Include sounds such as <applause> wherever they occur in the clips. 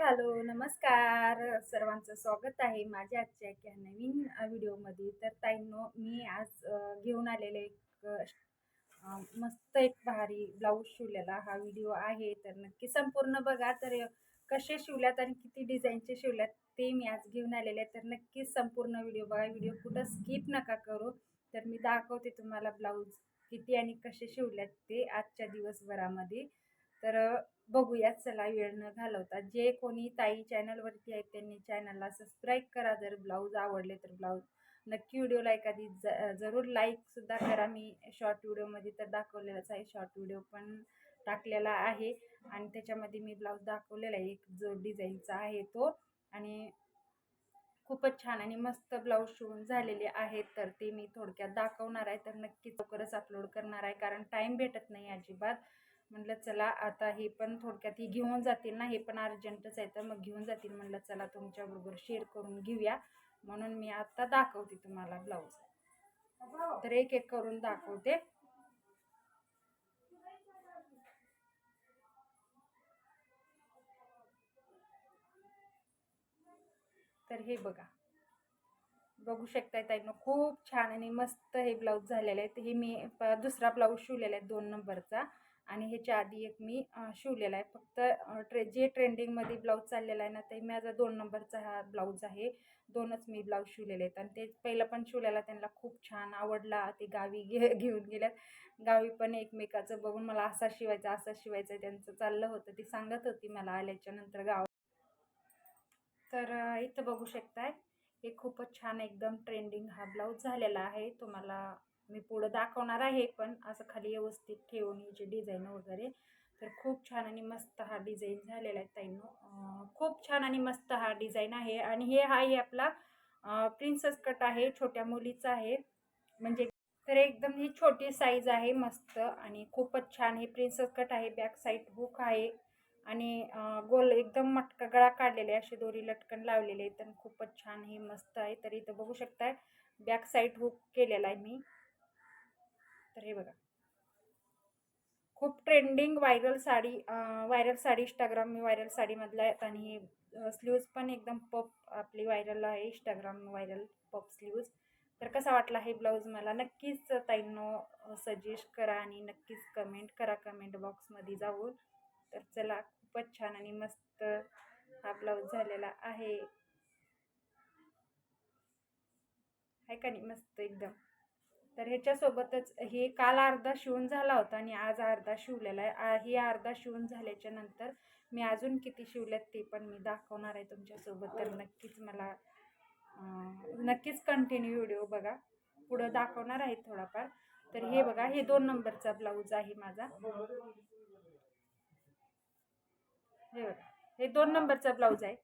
Hello नमस्कार. सर्वांचं स्वागत आहे माझ्या आजच्या एका नवीन व्हिडिओमध्ये. तर ताईंनो मी आज घेऊन आलेले एक मस्त एक भारी ब्लाऊज शिवलेला हा व्हिडिओ आहे. तर नक्की संपूर्ण बघा. तर कसे शिवल्यात आणि किती डिझाईनचे शिवल्यात ते मी आज घेऊन आलेले आहे. तर नक्कीच संपूर्ण व्हिडिओ बघा. व्हिडिओ कुठं स्किप नका करू. तर मी दाखवते तुम्हाला ब्लाऊज किती आणि कसे शिवल्यात ते आजच्या दिवसभरामध्ये. तर बघूया चला वेळ न घालवता. जे कोणी ताई चॅनलवरती आहेत त्यांनी चॅनलला सबस्क्राईब करा. जर ब्लाऊज आवडले तर ब्लाऊज नक्की व्हिडिओला एखादी ज जरूर लाईकसुद्धा करा. मी शॉर्ट व्हिडिओमध्ये तर दाखवलेलाच आहे. शॉर्ट व्हिडिओ पण टाकलेला आहे. आणि त्याच्यामध्ये मी ब्लाऊज दाखवलेला आहे. एक जो डिझाईनचा आहे तो. आणि खूपच छान आणि मस्त ब्लाऊज शिवून झालेले आहेत. तर ते मी थोडक्यात दाखवणार आहे. तर नक्की लवकरच अपलोड करणार आहे. कारण टाईम भेटत नाही अजिबात. म्हटलं चला आता हे पण थोडक्यात ही घेऊन जातील ना हे पण अर्जंटच आहे तर मग घेऊन जातील. म्हटलं चला तुमच्याबरोबर शेअर करून घेऊया. म्हणून मी आता दाखवते तुम्हाला ब्लाऊज तर एक एक करून दाखवते. तर हे बघा. बघू शकताय ताईनं खूप छान आणि मस्त हे ब्लाऊज झालेले आहेत. हे मी दुसरा ब्लाऊज शिवलेला आहे दोन नंबरचा. आणि ह्याच्या आधी एक मी शिवलेला आहे. फक्त ट्रे जे ट्रेंडिंगमध्ये ब्लाऊज चाललेला आहे ना ते माझा दोन नंबरचा हा ब्लाऊज आहे. दोनच मी ब्लाऊज शिवलेले आहेत. आणि ते पहिलं पण शिवलेला त्यांना खूप छान आवडला. ते गावी घे घेऊन गेल्यात. गावी पण एकमेकाचं बघून मला असा शिवायचा असा शिवायचं त्यांचं चाललं होतं. ती सांगत होती मला आल्याच्यानंतर गाव. तर इथं बघू शकताय. हे खूपच छान एकदम ट्रेंडिंग हा ब्लाऊज झालेला आहे. तुम्हाला मी पुढं दाखवणार आहे पण असं खाली व्यवस्थित ठेवून याची डिझाईन वगैरे. तर खूप छान आणि मस्त हा डिझाईन झालेला आहे ताईनो. खूप छान आणि मस्त हा डिझाईन आहे. आणि हे हा आहे आपला प्रिन्सेस कट आहे छोट्या मुलीचा आहे. म्हणजे तर एकदम ही छोटी साईज आहे मस्त. आणि खूपच छान हे प्रिन्सेस कट आहे बॅक साईड हुक आहे. आणि गोल एकदम मटका गळा काढलेले असे दोरी लटकन लावलेले आहेत. आणि खूपच छान हे मस्त आहे. तर इथं बघू शकताय बॅक साईड हुक केलेला आहे मी. तर हे बघा. खूप trending viral sari viral sari Instagram viral साडीमधला आहेत आणि स्लीव्ज पण एकदम पप आपली व्हायरल आहे. इंस्टाग्राम व्हायरल पप स्लीव्ज तर कसा वाटला हे ब्लाऊज मला? नक्कीच ताईंनो सजेस्ट करा आणि नक्कीच कमेंट करा कमेंट बॉक्समध्ये जाऊन. तर चला खूपच छान आणि मस्त हा ब्लाऊज झालेला आहे. का नाही? मस्त एकदम. तर ह्याच्यासोबतच हे काल अर्धा शिवून झाला होता आणि आज अर्धा शिवलेला आहे. हे अर्धा शिवून झाल्याच्यानंतर मी अजून किती शिवल्यात ते पण मी दाखवणार आहे तुमच्यासोबत. तर नक्कीच मला नक्कीच कंटिन्यू व्हिडिओ बघा. पुढं दाखवणार आहे थोडाफार. तर हे बघा हे दोन नंबरचा ब्लाऊज आहे माझा. हे बघा हे दोन नंबरचा ब्लाऊज आहे.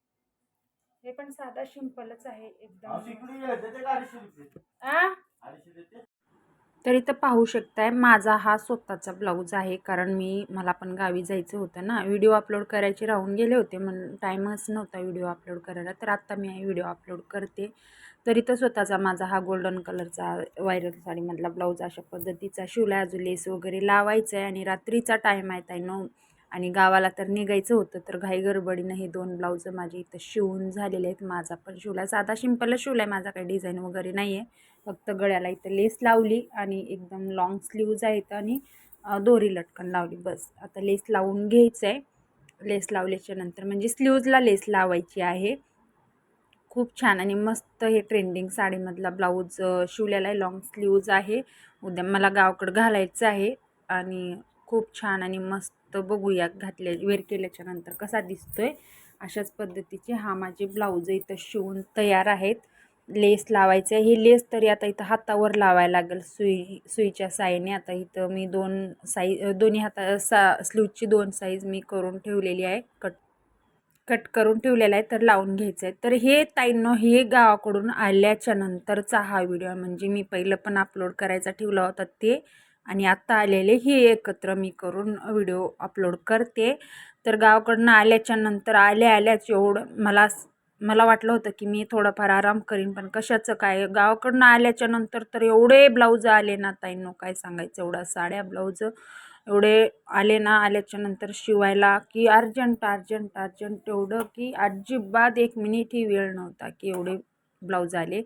हे पण साधा सिंपलच आहे एकदम. तर इथं पाहू शकताय माझा हा स्वतःचा ब्लाऊज आहे. कारण मी मला पण गावी जायचं होतं ना. व्हिडिओ अपलोड करायचे राहून गेले होते म्हणून टाईमच नव्हता व्हिडिओ अपलोड करायला. तर आत्ता मी व्हिडिओ अपलोड करते. तर इथं स्वतःचा माझा हा गोल्डन कलरचा व्हायरल साडीमधला ब्लाऊज अशा पद्धतीचा शिवला अजून लेस वगैरे लावायचा आहे आणि रात्रीचा टाईम आहे ताई नऊ. आणि गावाला तर निघायचं होतं तर घाई गडबडीनं हे दोन ब्लाऊज माझे इथं शिवून झालेले आहेत. माझा पण शिवला साधा सिंपलच शिवला आहे. माझा काही डिझाईन वगैरे नाही आहे फक्त गळ्याला इथं लेस लावली आणि एकदम लॉंग स्लीव्ज आहेत आणि दोरी लटकन लावली. बस. आता लेस लावून घ्यायचं आहे लेस लावल्याच्या नंतर म्हणजे स्लीव्जला लेस लावायची आहे. खूप छान आणि मस्त हे ट्रेंडिंग साडीमधला ब्लाऊज शिवलेला आहे. लॉंग स्लीव्ज आहे. उद्या मला गावाकडं घालायचं आहे आणि खूप छान आणि मस्त बघूया घातल्या वेअर केल्याच्यानंतर कसा दिसतोय. अशाच पद्धतीचे हा माझे ब्लाऊज इथं शिवून तयार आहेत. लेस लावायचं. आहे हे लेस तरी आता इथं हातावर लावायला लागेल सुई सुईच्या साईने. आता इथं मी दोन साई दोन्ही हाता सा स्लीवची दोन साईज मी करून ठेवलेली आहे. कट कट करून ठेवलेला आहे तर लावून घ्यायचं आहे तर हे ताईंनो हे गावाकडून आल्याच्या नंतरचा हा व्हिडिओ म्हणजे मी पहिलं पण अपलोड करायचा ठेवला होता ते. आणि आत्ता आलेले हे एकत्र मी करून व्हिडिओ अपलोड करते. तर गावाकडनं आल्याच्यानंतर आल्या आल्याच एवढं मला मला वाटलं होतं की मी थोडंफार आराम करीन पण कशाचं काय? गावाकडनं आल्याच्यानंतर तर एवढे ब्लाऊज आले ना ताईंनो काय सांगायचं एवढा? साड्या ब्लाऊज एवढे आले ना आल्याच्यानंतर शिवायला की अर्जंट अर्जंट अर्जंट एवढं की अजिबात एक मिनिटही वेळ नव्हता की एवढे ब्लाऊज आले.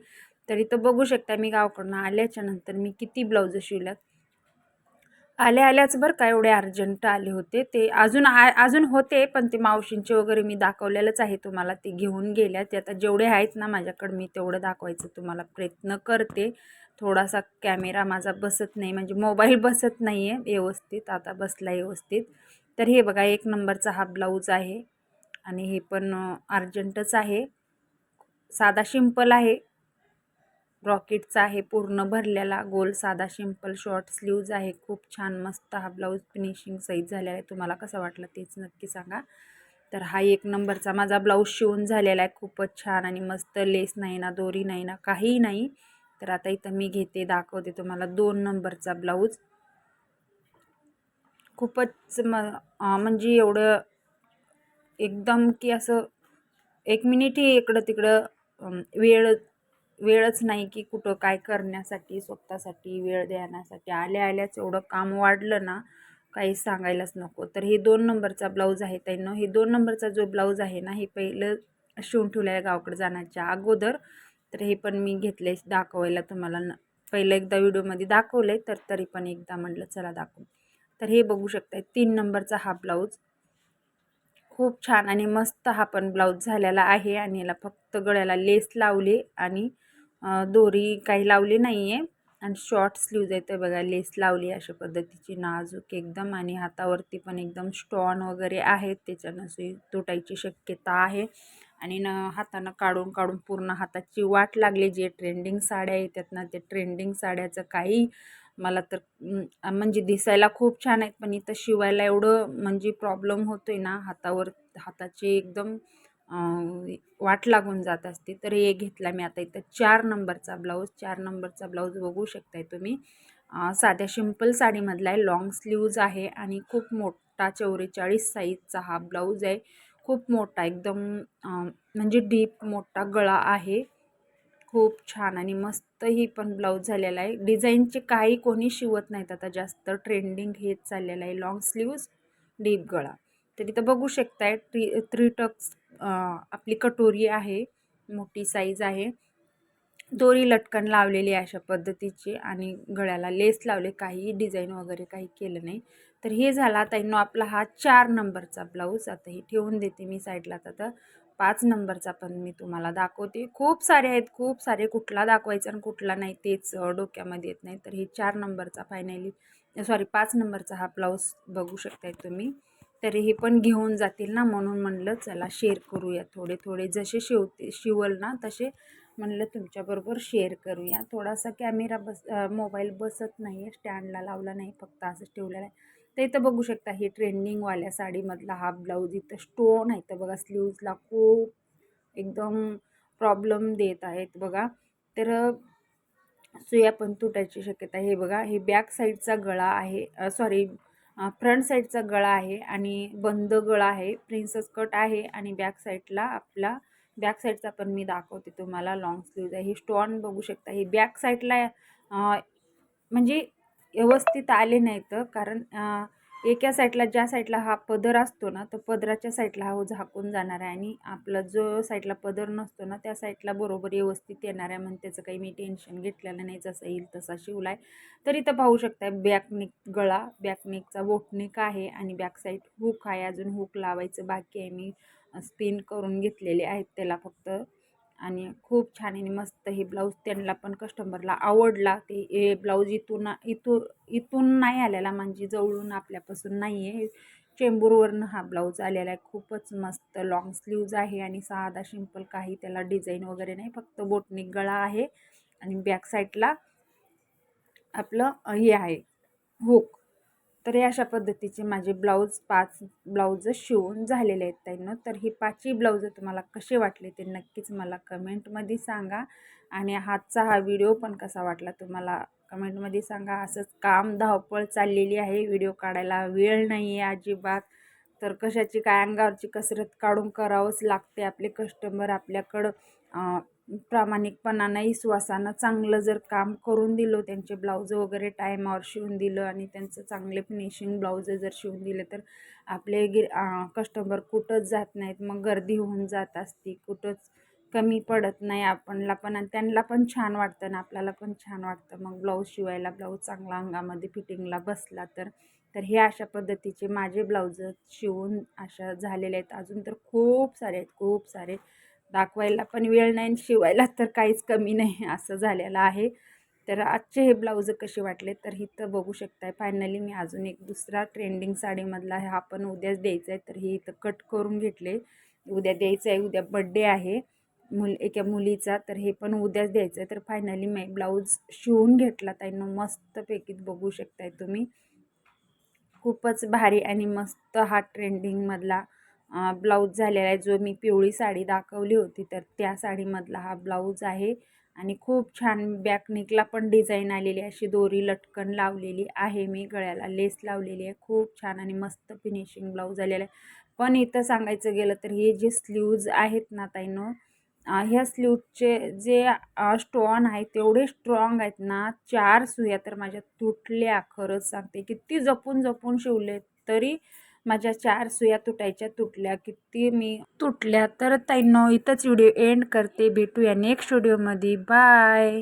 तरी तर बघू शकता मी गावाकडनं आल्याच्यानंतर मी किती ब्लाऊज शिवल्यात. आल्या आल्याच बरं का एवढे अर्जंट आले होते. ते अजून आ अजून होते पण ते मावशींचे वगैरे मी दाखवलेलंच आहे तुम्हाला. ते घेऊन गेल्या. ते आता जेवढे आहेत ना माझ्याकडं मी तेवढं दाखवायचं तुम्हाला प्रयत्न करते. थोडासा कॅमेरा माझा बसत नाही म्हणजे मोबाईल <laughs> बसत नाही आहे व्यवस्थित. आता बसला व्यवस्थित. तर हे बघा एक नंबरचा हा ब्लाऊज आहे. आणि हे पण अर्जंटच आहे. साधा शिंपल आहे. रॉकेटचा आहे पूर्ण भरलेला. गोल साधा सिंपल शॉर्ट स्लीव्ज आहे. खूप छान मस्त हा ब्लाऊज फिनिशिंग सहीत झालेला आहे. तुम्हाला कसं वाटलं तेच नक्की सांगा. तर हा एक नंबरचा माझा ब्लाऊज शिवून झालेला आहे. खूपच छान आणि मस्त लेस नाही ना दोरी नाही ना काहीही नाही. तर आता इथं मी घेते दाखवते तुम्हाला दोन नंबरचा ब्लाऊज खूपच म म्हणजे एवढं एकदम की असं एक मिनिटही इकडं तिकडं वेळ वेळच नाही की कुठं काय करण्यासाठी स्वतःसाठी वेळ देण्यासाठी. आल्या आल्याच एवढं काम वाढलं ना काही सांगायलाच नको. तर हे दोन नंबरचा ब्लाऊज आहे त्यांना हे दोन नंबरचा जो ब्लाऊज आहे ना हे पहिलं शिवून ठेवलं आहे गावाकडे जाण्याच्या अगोदर. तर हे पण मी घेतले दाखवायला तुम्हाला. न पहिलं एकदा व्हिडिओमध्ये दाखवलं आहे तर तरी पण एकदा म्हटलं चला दाखवू. तर हे बघू शकताय तीन नंबरचा हा ब्लाऊज. खूप छान आणि मस्त हा पण ब्लाऊज झालेला आहे आणि याला फक्त गळ्याला लेस लावली आणि दोरी काही लावली नाही आहे आणि शॉर्ट स्लीव्ज आहे बघा लेस लावली अशा पद्धतीची नाजूक एकदम. आणि हातावरती पण एकदम स्टॉन वगैरे आहेत. त्याच्यानं सुई तुटायची शक्यता आहे. आणि न हातानं काढून काढून पूर्ण हाताची वाट लागली. जे ट्रेंडिंग साड्या येतात ना ते ट्रेंडिंग साड्याचं काही मला तर म्हणजे दिसायला खूप छान आहेत. पण इथं शिवायला एवढं म्हणजे प्रॉब्लेम होतो आहे ना हातावर हाताची एकदम वाट लागून जात असते. तर हे घेतला मी आता इथं चार नंबरचा ब्लाऊज. चार नंबरचा ब्लाऊज बघू शकताय तुम्ही. साध्या सिंपल साडीमधला आहे. लॉंग स्लीव्ज आहे आणि खूप मोठा चौवेचाळीस साईजचा हा ब्लाऊज आहे. खूप मोठा एकदम म्हणजे डीप मोठा गळा आहे. खूप छान आणि मस्त ही पण ब्लाऊज झालेला आहे. डिझाईनचे काही कोणी शिवत नाहीत आता. जास्त ट्रेंडिंग हेच चाललेलं आहे. लॉंग स्लीव्ज डीप गळा. तर तिथं बघू शकताय ट्री थ्री टक्स आपली कटोरी आहे मोठी साईज आहे. दोरी लटकन लावलेली आहे अशा पद्धतीची आणि गळ्याला लेस लावले काही डिझाईन वगैरे काही केलं नाही. तर हे झाला आता आपला हा चार नंबरचा ब्लाऊज आता हे ठेवून देते मी साईडला आता पाच नंबरचा पण मी तुम्हाला दाखवते. खूप सारे आहेत खूप सारे. कुठला दाखवायचा आणि कुठला नाही तेच डोक्यामध्ये येत नाही. तर हे चार नंबरचा फायनली सॉरी पाच नंबरचा हा ब्लाऊज बघू शकताय तुम्ही. तरी हे पण घेऊन जातील ना म्हणून म्हणलं चला शेअर करूया थोडे थोडे. जसे शिवते शिवल ना तसे म्हणलं तुमच्याबरोबर शेअर करूया. थोडासा कॅमेरा बस मोबाईल बसत नाही आहे स्टँडला लावला नाही फक्त असंच ठेवलेला आहे. तर इथं बघू शकता हे ट्रेंडिंगवाल्या साडीमधला हा ब्लाऊज इथं स्टोन आहे. तर बघा स्लीव्जला खूप एकदम प्रॉब्लेम देत आहेत बघा. तर सुया पण तुटायची शक्यता हे बघा हे बॅक साईडचा गळा आहे सॉरी फ्रंट साईडचा गळा आहे आणि बंद गळा आहे. प्रिन्सेस कट आहे आणि बॅक साईडला आपला बॅक साईडचा पण मी दाखवते तुम्हाला लॉंग स्लीव्ज आहे हे स्टॉन बघू शकता. हे बॅक साईडला म्हणजे व्यवस्थित आले नाहीत कारण एका साईडला ज्या साईडला हा पदर असतो ना तो पदराच्या साईडला हा झाकून जाणार आहे. आणि आपला जो साईडला पदर नसतो ना त्या साईडला बरोबर व्यवस्थित येणार आहे. म्हणजे त्याचं काही मी टेन्शन घेतलेलं नाही जसं येईल तसा शिवला आहे तर इथं पाहू शकता बॅकनेक गळा बॅकनेकचा बोटनिक आहे आणि बॅक साईड हुक आहे. अजून हुक लावायचं बाकी आहे. मी स्पिन करून घेतलेले आहेत त्याला फक्त. आणि खूप छान आणि मस्त हे ब्लाऊज त्यांना पण कस्टमरला आवडला. ते हे ब्लाऊज इथून इथू इथून नाही आलेला म्हणजे जवळून आपल्यापासून नाही आहे चेंबूरवरनं हा ब्लाऊज आलेला आहे. खूपच मस्त लॉंग स्लीव्ज आहे आणि साधा सिंपल काही त्याला डिझाईन वगैरे नाही. फक्त बोटनिक गळा आहे आणि बॅक साईडला आपलं हे आहे. हुक तर हे अशा पद्धतीचे माझे ब्लाऊज पाच ब्लाऊज शिवून झालेले आहेत त्यांना तर ही पाचही ब्लाऊज तुम्हाला कसे वाटले ते नक्कीच मला कमेंटमध्ये सांगा. आणि हातचा हा व्हिडिओ पण कसा वाटला तुम्हाला कमेंटमध्ये सांगा. असंच काम धावपळ चाललेली आहे. व्हिडिओ काढायला वेळ नाही आहे अजिबात. तर कशाची काय अंगावरची कसरत काढून करावंच लागते आपले कस्टमर आपल्याकडं. प्रामाणिकपणानं विश्वासानं चांगलं जर काम करून दिलं त्यांचे ब्लाऊज वगैरे टायमावर शिवून दिलं आणि त्यांचं चांगले फिनिशिंग ब्लाऊज जर शिवून दिले तर आपले गिर कस्टमर कुठंच जात नाहीत. मग गर्दी होऊन जात असती. कुठंच कमी पडत नाही आपणला पण आणि त्यांना पण छान वाटतं ना आपल्याला पण छान वाटतं. मग ब्लाऊज शिवायला ब्लाऊज चांगला अंगामध्ये फिटिंगला बसला तर तर हे अशा पद्धतीचे माझे ब्लाऊज शिवून अशा झालेले आहेत. अजून तर खूप सारे आहेत खूप सारे. दाखवायला पण वेळ नाही आणि शिवायला तर काहीच कमी नाही असं झालेलं आहे. तर आजचे हे ब्लाऊज कसे वाटले तर इथं बघू शकताय. फायनली मी अजून एक दुसरा ट्रेंडिंग साडीमधला हा पण उद्याच द्यायचा आहे तर हे इथं कट करून घेतले. उद्या द्यायचं आहे उद्या बड्डे आहे मुल एका मुलीचा तर हे पण उद्याच द्यायचं आहे. तर फायनली मी ब्लाऊज शिवून घेतला त्यांना मस्तपैकी बघू शकताय तुम्ही. खूपच भारी आणि मस्त हा ट्रेंडिंगमधला ब्लाऊज झालेला आहे. जो मी पिवळी साडी दाखवली होती तर त्या साडीमधला हा ब्लाऊज आहे. आणि खूप छान बॅकनिकला पण डिझाईन आलेली अशी दोरी लटकन लावलेली आहे मी. गळ्याला लेस लावलेली आहे. खूप छान आणि मस्त फिनिशिंग ब्लाऊज आलेला आहे. पण इथं सांगायचं गेलं तर हे जे स्लीव्ज आहेत ना ताईनो ह्या स्लीवचे जे स्टॉन आहेत तेवढे स्ट्रॉंग आहेत ना. चार सुया तर माझ्या तुटल्या. खरंच सांगते किती जपून जपून शिवले तरी माझ्या चार सुया तुटायच्या तुटल्या किती मी तुटल्या. तर ताईंनो इथंच व्हिडिओ एंड करते. भेटूया नेक्स्ट व्हिडिओमध्ये. बाय.